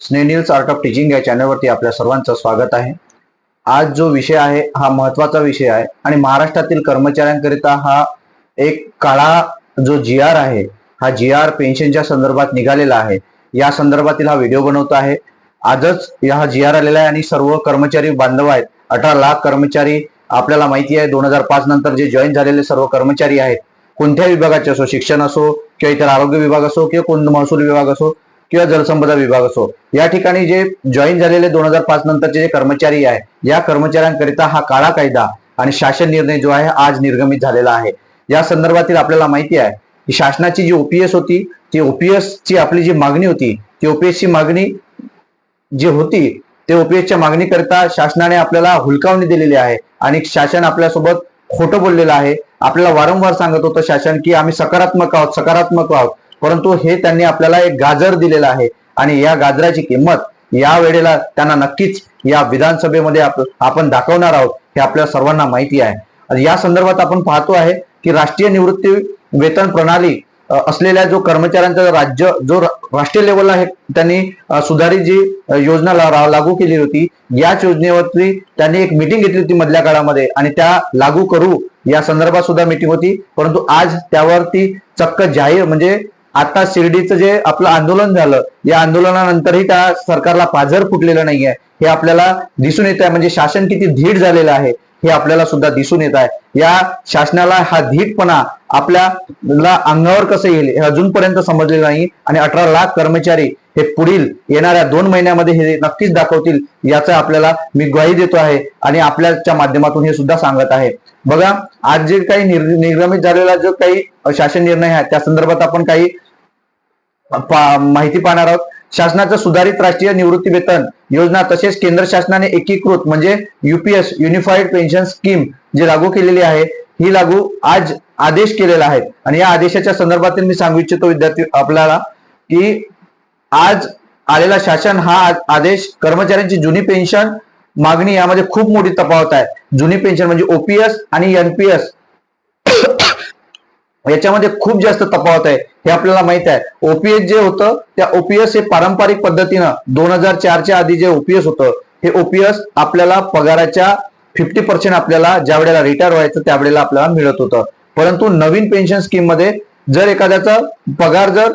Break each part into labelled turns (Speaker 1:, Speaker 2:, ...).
Speaker 1: स्नेनिल्स art of teaching या चॅनलवरती आपल्या सर्वांचं स्वागत आहे. आज जो विषय आहे हा महत्त्वाचा विषय आहे आणि महाराष्ट्रातील कर्मचाऱ्यांकरिता हा एक काळा जो जी आर आहे हा जी आर पेन्शनच्या संदर्भात निघालेला आहे. या संदर्भातील हा व्हिडिओ बनवतो आहे. आजच हा जी आर आलेला आहे आणि सर्व कर्मचारी बांधव आहेत. अठरा लाख कर्मचारी आपल्याला माहिती आहे दोन हजार पाच नंतर जे जॉईन झालेले सर्व कर्मचारी आहेत कोणत्या विभागाचे असो शिक्षण असो किंवा इतर आरोग्य विभाग असो किंवा कोण महसूल विभाग असो किंवा जलसंपदा विभाग असो या ठिकाणी जे जॉईन झालेले दोन हजार पाच नंतरचे जे कर्मचारी आहे या कर्मचाऱ्यांकरिता हा काळा कायदा आणि शासन निर्णय जो आहे आज निर्गमित झालेला आहे. या संदर्भातील आपल्याला माहिती आहे की शासनाची जी ओपीएस होती ती ओपीएस ची आपली जी मागणी होती ती ओपीएस ची मागणी जी होती ते ओपीएसच्या मागणीकरिता शासनाने आपल्याला हुलकावणी दिलेली आहे आणि शासन आपल्यासोबत खोटं बोललेलं आहे. आपल्याला वारंवार सांगत होतं शासन की आम्ही सकारात्मक आहोत सकारात्मक आहोत. परंतु हे त्यांनी आपल्याला एक गाजर दिलेलं आहे. आणि या गाजराची किंमत या वेळेला त्यांना नक्कीच या विधानसभेमध्ये आपण दाखवणार आहोत हे आपल्या सर्वांना माहिती आहे. या संदर्भात आपण पाहतो आहे की राष्ट्रीय निवृत्ती वेतन प्रणाली असलेल्या जो कर्मचाऱ्यांचा राज्य जो राष्ट्रीय लेवलला हे त्यांनी सुधारित जी योजना ला- लागू केली होती याच योजनेवरती त्यांनी एक मिटिंग घेतली होती मधल्या काळामध्ये. आणि त्या लागू करू या संदर्भात सुद्धा मिटिंग होती. परंतु आज त्यावरती चक्क जाहीर म्हणजे आता शिर्डीचं जे आपलं आंदोलन झालं या आंदोलनानंतरही त्या सरकारला पाझर फुटलेलं नाहीये. हे आपल्याला दिसून येत आहे म्हणजे शासन किती धीट झालेलं आहे हे आपल्याला सुद्धा दिसून येत आहे. या शासनाला हा धीटपणा आपल्याला अंगावर कसं येईल हे अजूनपर्यंत समजलेलं नाही. आणि अठरा लाख कर्मचारी हे पुढील येणाऱ्या दोन महिन्यामध्ये हे नक्कीच दाखवतील याचं आपल्याला मी ग्वाही देतो आहे. आणि आपल्याच्या माध्यमातून हे सुद्धा सांगत आहे. बघा आज जे काही निर्गमित झालेला जो काही शासन निर्णय आहे त्या संदर्भात आपण काही पा- माहिती पाहणार आहोत. शासनाचं सुधारित राष्ट्रीय निवृत्ती वेतन योजना तसेच केंद्र शासनाने एकीकृत म्हणजे युपीएस युनिफाईड पेन्शन स्कीम जी लागू केलेली आहे ही लागू आज आदेश केलेला आहे. आणि या आदेशाच्या संदर्भातील मी सांगू इच्छितो विद्यार्थी आपल्याला की आज आलेला शासन हा आदेश कर्मचाऱ्यांची जुनी पेन्शन मागणी यामध्ये खूप मोठी तफावत आहे. जुनी पेन्शन म्हणजे ओपीएस आणि एनपीएस याच्यामध्ये खूप जास्त तफावत आहे. हे आपल्याला माहीत आहे. ओपीएस जे होतं त्या ओपीएस हे पारंपरिक पद्धतीनं दोन हजार चारच्या आधी जे ओपीएस होतं हे ओपीएस आपल्याला पगाराच्या फिफ्टी पर्सेंट आपल्याला ज्या वेळेला रिटायर व्हायचं त्यावेळेला आपल्याला मिळत होतं. परंतु नवीन पेन्शन स्कीममध्ये जर एखाद्याचा पगार जर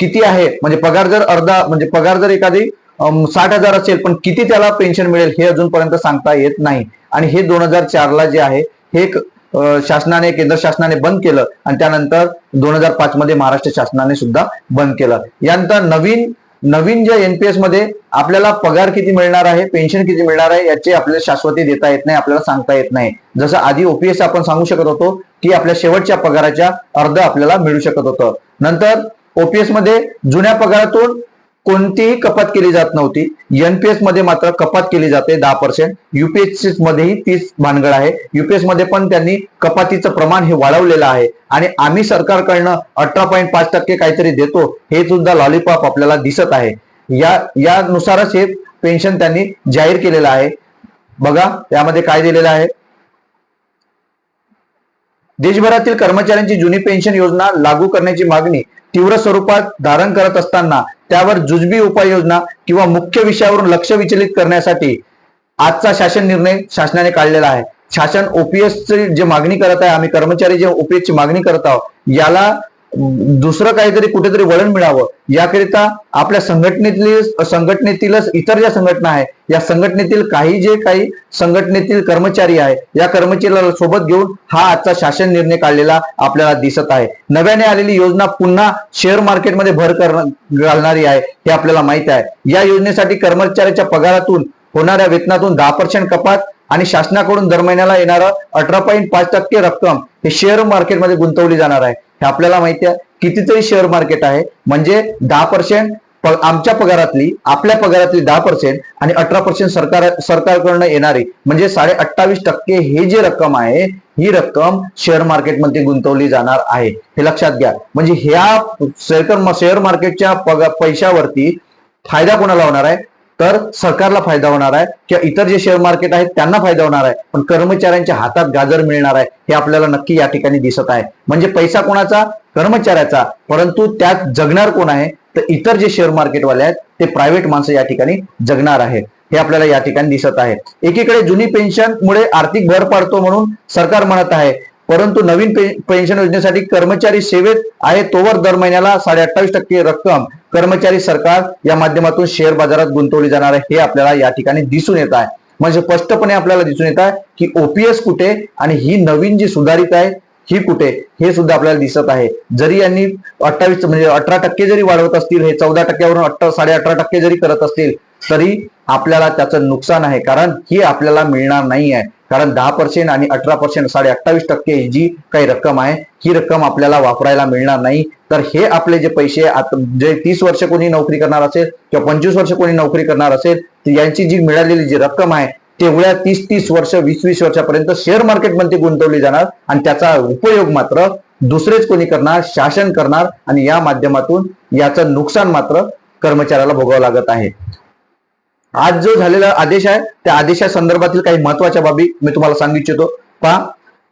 Speaker 1: किती आहे म्हणजे पगार जर अर्धा म्हणजे पगार जर एखादी साठ हजार असेल पण किती त्याला पेन्शन मिळेल हे अजूनपर्यंत सांगता येत नाही. आणि हे दोन हजार चारला जे आहे हे एक शासनाने केंद्र शासनाने बंद केलं आणि त्यानंतर दोन हजार पाच मध्ये महाराष्ट्र शासनाने सुद्धा बंद केलं. यानंतर नवीन नवीन ज्या एनपीएसमध्ये आपल्याला पगार किती मिळणार आहे पेन्शन किती मिळणार आहे याची आपल्याला शाश्वती देता येत नाही आपल्याला सांगता येत नाही. जसं आधी ओपीएस आपण सांगू शकत होतो की आपल्या शेवटच्या पगाराच्या अर्ध आपल्याला मिळू शकत होतं. नंतर ओपीएसमध्ये जुन्या पगारातून कोणतीही कपात केली जात नव्हती. एनपीएसमध्ये मात्र कपात केली जाते दहा पर्सेंट युपीएससी मध्येही तीच भानगड आहे. युपीएसमध्ये पण त्यांनी कपातीचं प्रमाण हे वाढवलेलं आहे. आणि आम्ही सरकारकडनं अठरा पॉईंट पाच टक्के काहीतरी देतो हे सुद्धा लॉलीपॉप आपल्याला दिसत आहे. या यानुसारच हे पेन्शन त्यांनी जाहीर केलेलं आहे. बघा त्यामध्ये काय दिलेलं आहे? देशभरातील कर्मचाऱ्यांची जुनी पेन्शन योजना लागू करण्याची मागणी तीव्र स्वरूपात धारण करत असताना त्यावर जुजबी उपाययोजना किंवा मुख्य विषयावरून लक्ष विचलित करण्यासाठी आजचा शासन निर्णय शासनाने काढलेला आहे. शासन ओपीएस ची जे मागणी करत आहे आम्ही कर्मचारी जे ओपीएस ची मागणी करत आहोत याला दुसरं काहीतरी कुठेतरी वळण मिळावं. याकरिता आपल्या संघटनेतील संघटनेतीलच इतर ज्या संघटना आहे या संघटनेतील काही जे काही संघटनेतील कर्मचारी आहे या कर्मचाऱ्याला सोबत घेऊन हा आजचा शासन निर्णय काढलेला आपल्याला दिसत आहे. नव्याने आलेली योजना पुन्हा शेअर मार्केटमध्ये भर कर घालणारी आहे हे आपल्याला माहीत आहे. या योजनेसाठी कर्मचाऱ्याच्या पगारातून होणाऱ्या वेतनातून दहा पर्सेंट कपात आणि शासनाकडून दर महिन्याला येणारं अठरा पॉईंट पाच टक्के रक्कम हे शेअर मार्केटमध्ये गुंतवली जाणार आहे. हे आपल्याला माहिती आहे कितीतरी शेअर मार्केट आहे. म्हणजे दहा पर्सेंट आमच्या पगारातली आपल्या पगारातली दहा पर्सेंट आणि अठरा पर्सेंट सरकार सरकारकडनं येणारी. म्हणजे साडे अठ्ठावीस टक्के हे जे रक्कम आहे ही रक्कम शेअर मार्केटमध्ये गुंतवली जाणार आहे. हे लक्षात घ्या. म्हणजे ह्या शेअर शेअर मार्केटच्या पैशावरती फायदा कोणाला होणार आहे? तर सरकारला फायदा होणार आहे किंवा इतर जे शेअर मार्केट आहेत त्यांना फायदा होणार आहे. पण कर्मचाऱ्यांच्या हातात गाजर मिळणार आहे हे आपल्याला नक्की या ठिकाणी दिसत आहे. म्हणजे पैसा कोणाचा? कर्मचाऱ्याचा. परंतु त्यात जगणार कोण आहे? तर इतर जे शेअर मार्केटवाले आहेत ते प्रायव्हेट माणसं या ठिकाणी जगणार आहेत. हे आपल्याला या ठिकाणी दिसत आहे. एकीकडे जुनी पेन्शन मुळे आर्थिक भर पाडतो म्हणून सरकार म्हणत आहे. परंतु नवीन पेन्शन योजनेसाठी कर्मचारी सेवेत आहे तोवर दर महिन्याला साडे अठ्ठावीस टक्के रक्कम. कर्मचारी सरकार या माध्यमातून शेअर बाजारात गुंतवली जाणार आहे हे आपल्याला या ठिकाणी दिसून येत आहे. म्हणजे स्पष्टपणे आपल्याला दिसून येत आहे की ओपीएस कुठे आणि ही नवीन जी सुधारित आहे ही कुठे हे सुद्धा आपल्याला दिसत आहे. जरी यांनी अठ्ठावीस म्हणजे अठरा टक्के जरी वाढवत असतील हे चौदा टक्क्यावरून अठरा साडे अठरा टक्के जरी करत असतील तरी आपल्याला त्याचं नुकसान आहे. कारण ही आपल्याला मिळणार नाही आहे. कारण दहा पर्सेंट आणि अठरा पर्सेंट साडे अठ्ठावीस टक्के जी काही रक्कम आहे ही रक्कम आपल्याला वापरायला मिळणार नाही. तर हे आपले जे पैसे आता जे तीस वर्ष कोणी नोकरी करणार असेल किंवा पंचवीस वर्ष कोणी नोकरी करणार असेल यांची जी मिळालेली जी रक्कम आहे तेवढ्या तीस तीस वर्ष वीस वीस वर्षापर्यंत शेअर मार्केटमध्ये गुंतवली जाणार आणि त्याचा उपयोग मात्र दुसरेच कोणी करणार शासन करणार आणि या माध्यमातून याचं नुकसान मात्र कर्मचाऱ्याला भोगावं लागत आहे. आज जो झालेला आदेश आहे त्या आदेशासंदर्भातील काही महत्त्वाच्या बाबी मी तुम्हाला सांगू इच्छितो. पहा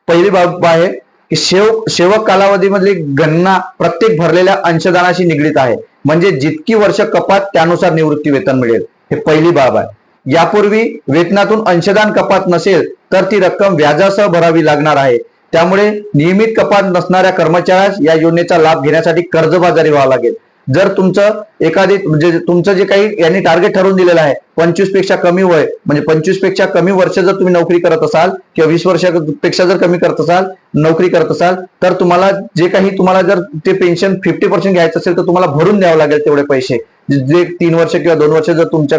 Speaker 1: पहिली बाब आहे की शेव सेवक कालावधीमधली गणना प्रत्येक भरलेल्या अंशदानाशी निगडीत आहे. म्हणजे जितकी वर्ष कपात त्यानुसार निवृत्ती वेतन मिळेल. हे पहिली बाब आहे. यापूर्वी वेतनातून अंशदान कपात नसेल तर ती रक्कम व्याजासह भरावी लागणार आहे. त्यामुळे नियमित कपात नसणाऱ्या कर्मचाऱ्यास या योजनेचा लाभ घेण्यासाठी कर्जबाजारी व्हावं लागेल. जर तुमचं एखादी म्हणजे तुमचं जे काही यांनी टार्गेट ठरवून दिलेलं आहे पंचवीसपेक्षा कमी वय म्हणजे पंचवीसपेक्षा कमी वर्ष जर तुम्ही नोकरी करत असाल किंवा वीस वर्षापेक्षा जर कमी करत असाल नोकरी करत असाल तर तुम्हाला जे काही तुम्हाला जर ते पेन्शन फिफ्टी पर्सेंट घ्यायचं असेल तर तुम्हाला भरून द्यावं लागेल तेवढे पैसे. जे- तीन वर्ष किंवा दोन वर्ष जर तुमच्या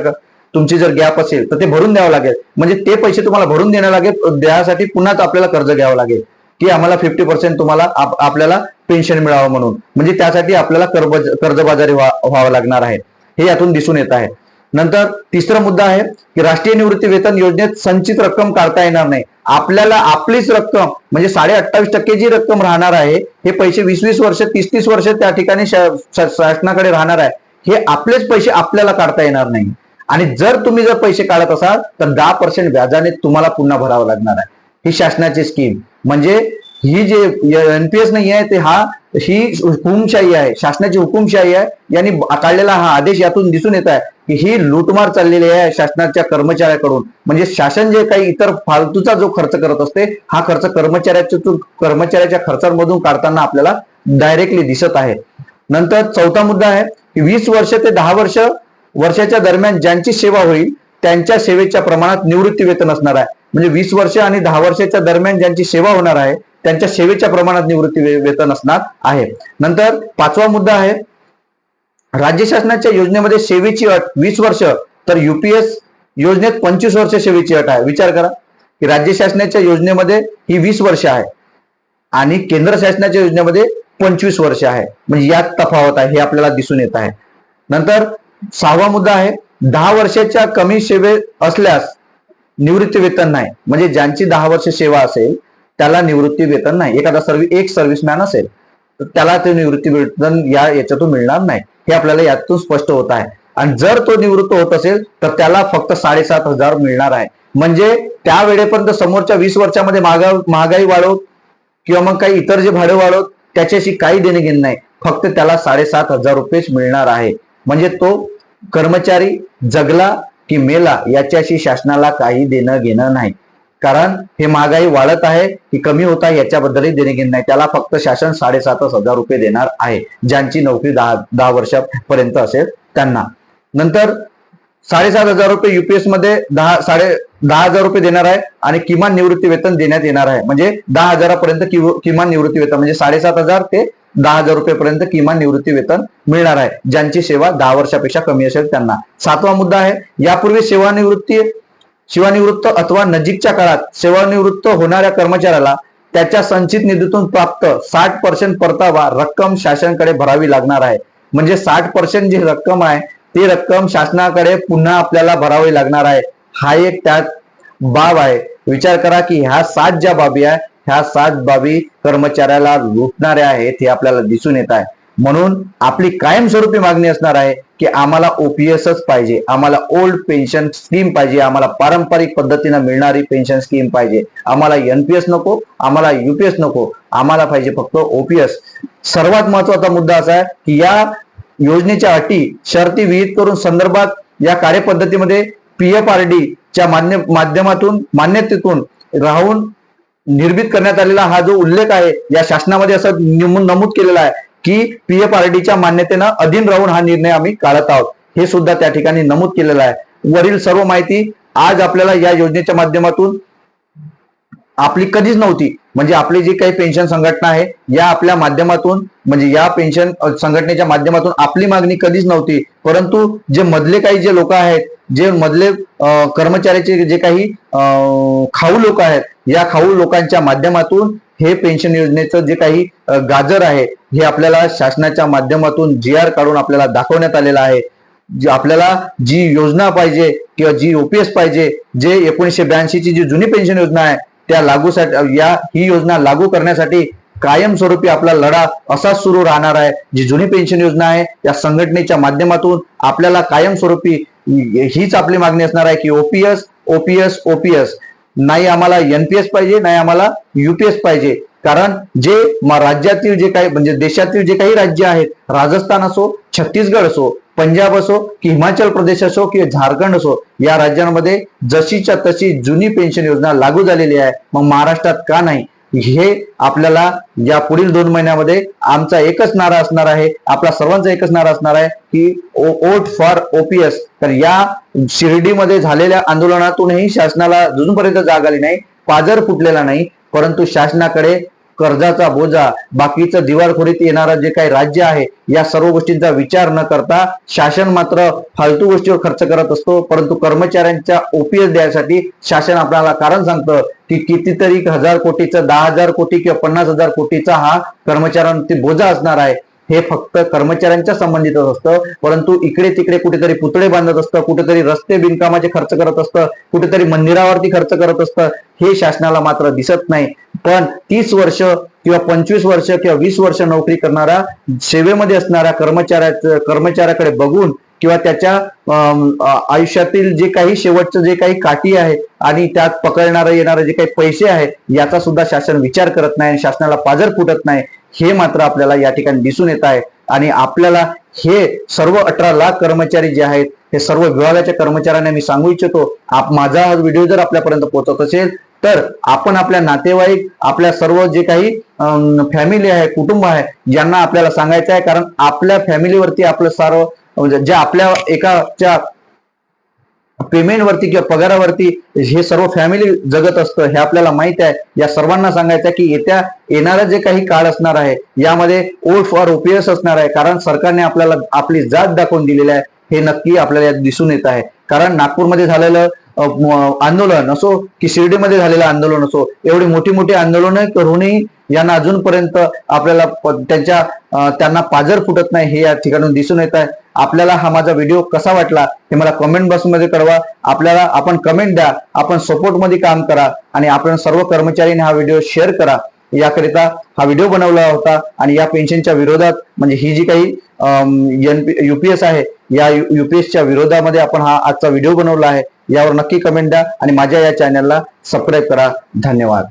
Speaker 1: तुमची जर गॅप असेल तर ते भरून द्यावं लागेल. म्हणजे ते पैसे तुम्हाला भरून देण्या लागेल द्यासाठी पुन्हाच आपल्याला कर्ज घ्यावं लागेल. की आम्हाला फिफ्टी पर्सेंट तुम्हाला आपल्याला पेन्शन मिळावं म्हणून. म्हणजे त्यासाठी आपल्याला कर्ज कर्जबाजारी व्हावं लागणार आहे. हे यातून दिसून येत आहे. नंतर तिसरा मुद्दा आहे की राष्ट्रीय निवृत्ती वेतन योजनेत संचित रक्कम काढता येणार नाही. आपल्याला आपलीच रक्कम म्हणजे साडे अठ्ठावीस टक्के जी रक्कम राहणार आहे हे पैसे वीस वीस वर्ष तीस तीस वर्ष त्या ठिकाणी शा- शासनाकडे राहणार आहे हे आपलेच पैसे आपल्याला काढता येणार नाही. आणि जर तुम्ही जर पैसे काढत असाल तर दहा पर्सेंट व्याजाने तुम्हाला पुन्हा भरावं लागणार आहे. ही शासनाची स्कीम म्हणजे ही जे एनपीएस नाही आहे ते हा ही हुकुमशाही आहे शासनाची हुकुमशाही आहे. यांनी काढलेला हा आदेश यातून दिसून येत आहे की ही लूटमार चाललेली आहे शासनाच्या कर्मचाऱ्याकडून. म्हणजे शासन जे काही इतर फालतूचा जो खर्च करत असते हा खर्च कर्मचाऱ्याच्या कर्मचाऱ्याच्या खर्चांमधून काढताना आपल्याला डायरेक्टली दिसत आहे. नंतर चौथा मुद्दा आहे की वीस वर्ष ते दहा वर्ष वर्षाच्या दरम्यान ज्यांची सेवा होईल त्यांच्या सेवेच्या प्रमाणात निवृत्ती वेतन असणार आहे. म्हणजे वीस वर्ष आणि दहा वर्षाच्या दरम्यान ज्यांची सेवा होणार आहे त्यांच्या सेवेच्या प्रमाणात निवृत्ती वेतन असणार आहे. नंतर पाचवा मुद्दा आहे. राज्य शासनाच्या योजनेमध्ये सेवेची अट वीस वर्ष तर युपीएस योजनेत पंचवीस वर्ष सेवेची अट आहे. विचार करा की राज्य शासनाच्या योजनेमध्ये ही वीस वर्ष आहे आणि केंद्र शासनाच्या योजनेमध्ये पंचवीस वर्ष आहे. म्हणजे यात तफावत आहे हे आपल्याला दिसून येत आहे. नंतर सहावा मुद्दा आहे. दहा वर्षाच्या कमी सेवे असल्यास निवृत्ती वेतन नाही. म्हणजे ज्यांची दहा वर्ष सेवा असेल त्याला निवृत्ती वेतन नाही. एखादा सर्व्हि एक सर्व्हिसमॅन असेल तर त्याला ते निवृत्ती वेतन या याच्यातून मिळणार नाही. हे आपल्याला यातून स्पष्ट होत आहे. आणि जर तो निवृत्त होत असेल तर त्याला फक्त साडेसात हजार मिळणार आहे. म्हणजे त्या वेळेपर्यंत समोरच्या वीस वर्षामध्ये महागा महागाई वाढवत किंवा मग काही इतर जे भाडे वाढवत त्याच्याशी काही देणे घेणे नाही. फक्त त्याला साडेसात हजार रुपयेच मिळणार आहे. म्हणजे तो कर्मचारी जगला की मेला याच्याशी शासनाला काही देणं घेणं नाही. कारण हे महागाई वाढत आहे की कमी होत आहे याच्याबद्दलही देणे नाही. त्याला फक्त शासन साडेसातच हजार रुपये देणार आहे ज्यांची नोकरी दहा दहा वर्षापर्यंत असेल त्यांना. नंतर साडेसात हजार रुपये युपीएसमध्ये दहा साडे दहा हजार रुपये देणार आहे आणि किमान निवृत्ती वेतन देण्यात येणार आहे. म्हणजे दहा हजारापर्यंत किव- किमान निवृत्ती वेतन म्हणजे साडेसात हजार ते दहा हजार रुपयेपर्यंत किमान निवृत्ती वेतन मिळणार आहे ज्यांची सेवा दहा वर्षापेक्षा कमी असेल त्यांना. सातवा मुद्दा आहे यापूर्वी सेवानिवृत्ती सेवानिवृत्त अथवा नजीकच्या काळात सेवानिवृत्त होणाऱ्या कर्मचाऱ्याला त्याच्या संचित निधीतून प्राप्त साठ पर्सेंट परतावा रक्कम शासनाकडे भरावी लागणार आहे. म्हणजे साठ पर्सेंट जी रक्कम आहे ती रक्कम शासनाकडे पुन्हा आपल्याला भरावी लागणार आहे. हा एक त्यात बाब आहे. विचार करा की ह्या सात ज्या बाबी आहे ह्या सात बाबी कर्मचाऱ्याला लुटणाऱ्या आहेत हे आपल्याला दिसून येत आहे. म्हणून आपली कायमस्वरूपी मागणी असणार आहे की आम्हाला ओपीएसच पाहिजे आम्हाला ओल्ड पेन्शन स्कीम पाहिजे आम्हाला पारंपरिक पद्धतीनं मिळणारी पेन्शन स्कीम पाहिजे. आम्हाला एनपीएस नको आम्हाला युपीएस नको आम्हाला पाहिजे फक्त ओपीएस सर्वात महत्त्वाचा मुद्दा असा आहे की या योजनेच्या अटी शर्ती विहित करून संदर्भात या कार्यपद्धतीमध्ये पीएफ आर डी च्या मान्य माध्यमातून मान्यतेतून राहून निर्मित करण्यात आलेला हा जो उल्लेख आहे या शासनामध्ये असं नमूद केलेला आहे की पीएफआरडीच्या मान्यतेनं अधीन राहून हा निर्णय आम्ही काढत आहोत. हे सुद्धा त्या ठिकाणी नमूद केलेलं आहे. वरील सर्व माहिती आज आपल्याला या योजनेच्या माध्यमातून आपली कधीच नव्हती. म्हणजे आपली जी काही पेन्शन संघटना आहे या आपल्या माध्यमातून म्हणजे या पेन्शन संघटनेच्या माध्यमातून आपली मागणी कधीच नव्हती. परंतु जे मधले काही जे लोक आहेत जे मधले कर्मचाऱ्याचे जे काही खाऊ लोक आहेत या खाऊ लोकांच्या माध्यमातून हे पेन्शन योजनेचं जे काही गाजर आहे हे आपल्याला शासनाच्या माध्यमातून जी आर काढून आपल्याला दाखवण्यात आलेलं आहे. जी आपल्याला जी योजना पाहिजे किंवा जी ओपीएस पाहिजे जे एकोणीसशे ब्याऐंशीची जी जुनी पेन्शन योजना आहे त्या लागूसाठी या ही योजना लागू करण्यासाठी कायमस्वरूपी आपला लढा असाच सुरू राहणार आहे. जी जुनी पेन्शन योजना आहे या संघटनेच्या माध्यमातून आपल्याला कायमस्वरूपी हीच आपली मागणी असणार आहे की ओपीएस ओपीएस ओपीएस नाही आम्हाला एनपीएस पाहिजे नाही आम्हाला युपीएस पाहिजे. कारण जे राज्यातील जे काही म्हणजे देशातील जे काही राज्य आहेत राजस्थान असो छत्तीसगड असो पंजाब असो की हिमाचल प्रदेश असो किंवा झारखंड असो या राज्यांमध्ये जशीच्या तशी जुनी पेन्शन योजना लागू झालेली आहे. मग महाराष्ट्रात का नाही? हे आपल्याला या पुढील दोन महिन्यामध्ये आमचा एकच नारा असणार आहे आपला सर्वांचा एकच नारा असणार आहे की ओट फॉर ओपीएस तर या शिर्डीमध्ये झालेल्या आंदोलनातूनही शासनाला अजूनपर्यंत जाग आली नाही पाजर फुटलेला नाही परंतु शासनाकडे कर्जाचा बोजा बाकीचं दिवाळखोरीत येणारं जे काही राज्य आहे या सर्व गोष्टींचा विचार न करता शासन मात्र फालतू गोष्टीवर खर्च करत असतो. परंतु कर्मचाऱ्यांच्या ओपीएस द्यायसाठी शासन आपल्याला कारण सांगतं की कितीतरी हजार कोटीचं दहा हजार कोटी किंवा पन्नास हजार कोटीचा हा कर्मचाऱ्यांवरती बोजा असणार आहे. हे फक्त कर्मचाऱ्यांच्या संबंधितच असतं. परंतु इकडे तिकडे कुठेतरी पुतळे बांधत असतं कुठेतरी रस्ते बिनकामाचे खर्च करत असतं कुठेतरी मंदिरावरती खर्च करत असतं हे शासनाला मात्र दिसत नाही. पण तीस वर्ष किंवा पंचवीस वर्ष किंवा वीस वर्ष नोकरी करणारा सेवेमध्ये असणाऱ्या कर्मचाऱ्याचं कर्मचाऱ्याकडे बघून किंवा त्याच्या आयुष्यातील जे काही शेवटचं जे काही काठी आहे आणि त्यात पकडणारं येणारे जे काही पैसे आहेत याचा सुद्धा शासन विचार करत नाही आणि शासनाला पाजर फुटत नाही. हे मात्र आपल्याला या ठिकाणी दिसून येत आहे. आणि आपल्याला हे सर्व अठरा लाख कर्मचारी जे आहेत हे सर्व विभागाच्या कर्मचाऱ्यांना मी सांगू इच्छितो आप माझा हा व्हिडिओ जर आपल्यापर्यंत पोहोचत असेल तर आपण आपल्या नातेवाईक आपल्या सर्व जे काही फॅमिली आहे कुटुंब आहे ज्यांना आपल्याला सांगायचं आहे कारण आपल्या फॅमिलीवरती आपलं सर्व म्हणजे जे आपल्या एकाच्या पेमेंटवरती किंवा पगारावरती हे सर्व फॅमिली जगत असतं हे आपल्याला माहीत आहे. या सर्वांना सांगायचं आहे की येत्या येणारं जे काही काळ असणार आहे यामध्ये ओल्ड फॉर ओपीएस असणार आहे. कारण सरकारने आपल्याला आपली जात दाखवून दिलेली आहे. हे नक्की आपल्याला दिसून येत आहे. कारण नागपूरमध्ये झालेलं आंदोलन असो की शिर्डीमध्ये झालेलं आंदोलन असो एवढी मोठी मोठी आंदोलनं करूनही यांना अजूनपर्यंत आपल्याला त्यांच्या त्यांना पाजर फुटत नाही हे या ठिकाणून दिसून येत आहे. आपल्याला हा माझा व्हिडिओ कसा वाटला हे मला कमेंट बॉक्समध्ये कळवा. आपल्याला आपण कमेंट द्या आपण सपोर्टमध्ये काम करा आणि आपण सर्व कर्मचाऱ्यांनी हा व्हिडिओ शेअर करा. याकरिता हा व्हिडिओ बनवला होता आणि या पेन्शनच्या विरोधात म्हणजे ही जी काही युपीएस आहे या युपीएसच्या विरोधामध्ये आपण हा आजचा व्हिडिओ बनवला आहे. यावर नक्की कमेंट द्या आणि माझ्या या चॅनलला सबस्क्राईब करा. धन्यवाद.